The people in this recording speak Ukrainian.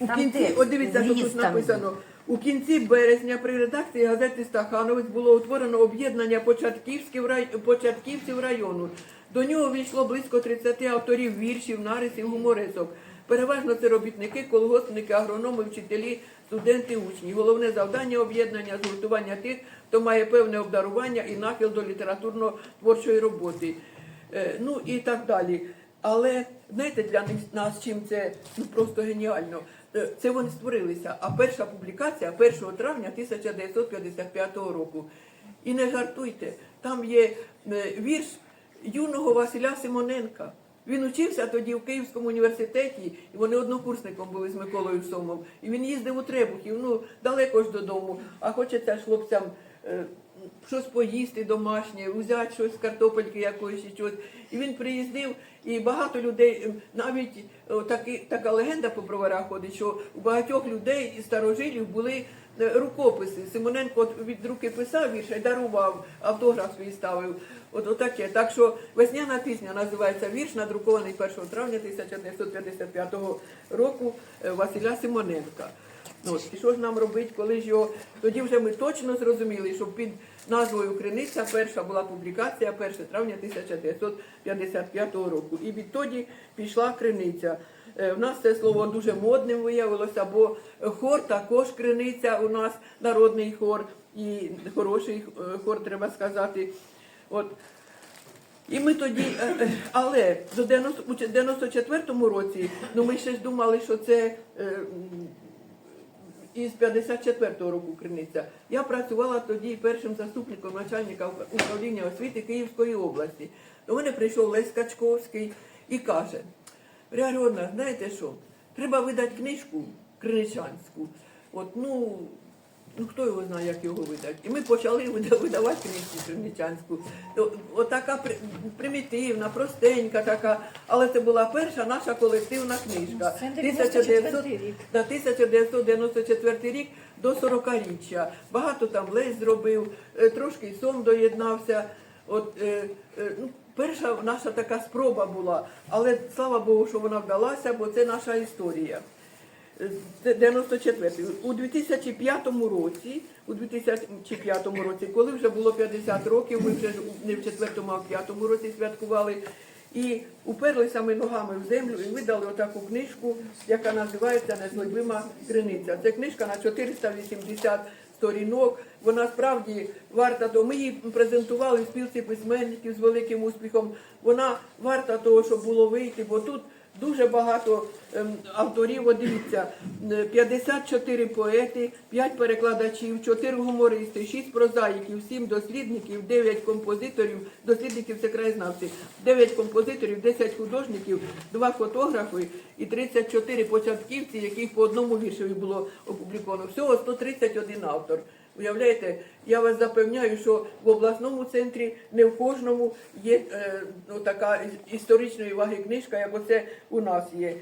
У Там кінці, текст, от дивіться, що тут там написано. У кінці березня при редакції газети Стахановець було утворено об'єднання початківських рай... початківців району. До нього війшло близько 30 авторів віршів, нарисів, гуморесок. Переважно це робітники, колгоспники, агрономи, вчителі, студенти, учні. Головне завдання об'єднання згуртування тих, хто має певне обдарування і нахил до літературно-творчої роботи. Е, Ну і так далі. Але знаєте, для них- нас чим це ну, просто геніально. Е, Це вони створилися. А перша публікація 1 травня 1955 року. І не жартуйте, там є е, вірш юного Василя Симоненка. Він учився тоді в Київському університеті, і вони однокурсником були з Миколою Сомом. І він їздив у Требухів, ну далеко ж додому, а хочеться ж хлопцям щось поїсти домашнє, взяти щось з картопельки якоїсь чи щось. І він приїздив, і багато людей, е, навіть о, таки, така легенда по броварах ходить, що у багатьох людей і старожилів були е, рукописи. Симоненко від руки писав вірша і дарував, автограф свій ставив. От отаке. Так що весняна пісня називається вірш, надрукований 1 травня 1955 року е, Василя Симоненка. От. І що ж нам робити, коли ж його тоді вже ми точно зрозуміли, що під назвою Криниця перша була публікація 1 травня 1955 року. І відтоді пішла криниця. Е, В нас це слово дуже модним виявилося, бо хор також криниця у нас народний хор і хороший е, хор, треба сказати. От і ми тоді, е, е, але до 94-му році, ну ми ще ж думали, що це е, із 54-го року криниця. Я працювала тоді першим заступником начальника управління освіти Київської області. До мене прийшов Лесь Качковський і каже: Григорівна, знаєте що? Треба видати книжку криничанську. От, ну, ну хто його знає, як його видати. І ми почали видавати книжку криничанську. То- Отака примітивна, простенька така, але це була перша наша колективна книжка. Це 94 рік. на 1994 рік до 40-річчя. Багато там Лесь зробив, е, трошки й сом доєднався. От, е, е, ну, перша наша така спроба була, але слава Богу, що вона вдалася, бо це наша історія. Е, це 94 У 2005 році, у 2005 році, коли вже було 50 років, ми вже не в четвертому, а в п'ятому році святкували. І уперлися ми ногами в землю і видали отаку книжку, яка називається Незлобима криниця. Це книжка на 480 сторінок. Вона справді варта того. Ми її презентували в спілці письменників з великим успіхом. Вона варта того, щоб було вийти, бо тут дуже багато ем, авторів. От дивіться, е, 54 поети, 5 перекладачів, 4 гумористи, 6 прозаїків, 7 дослідників, 9 композиторів, дослідників це краєзнавці, 9 композиторів, 10 художників, 2 фотографи і 34 початківці, яких по одному віршові було опубліковано. Всього 131 автор. Уявляєте, я вас запевняю, що в обласному центрі не в кожному є е, ну, така історичної ваги книжка, як оце у нас є.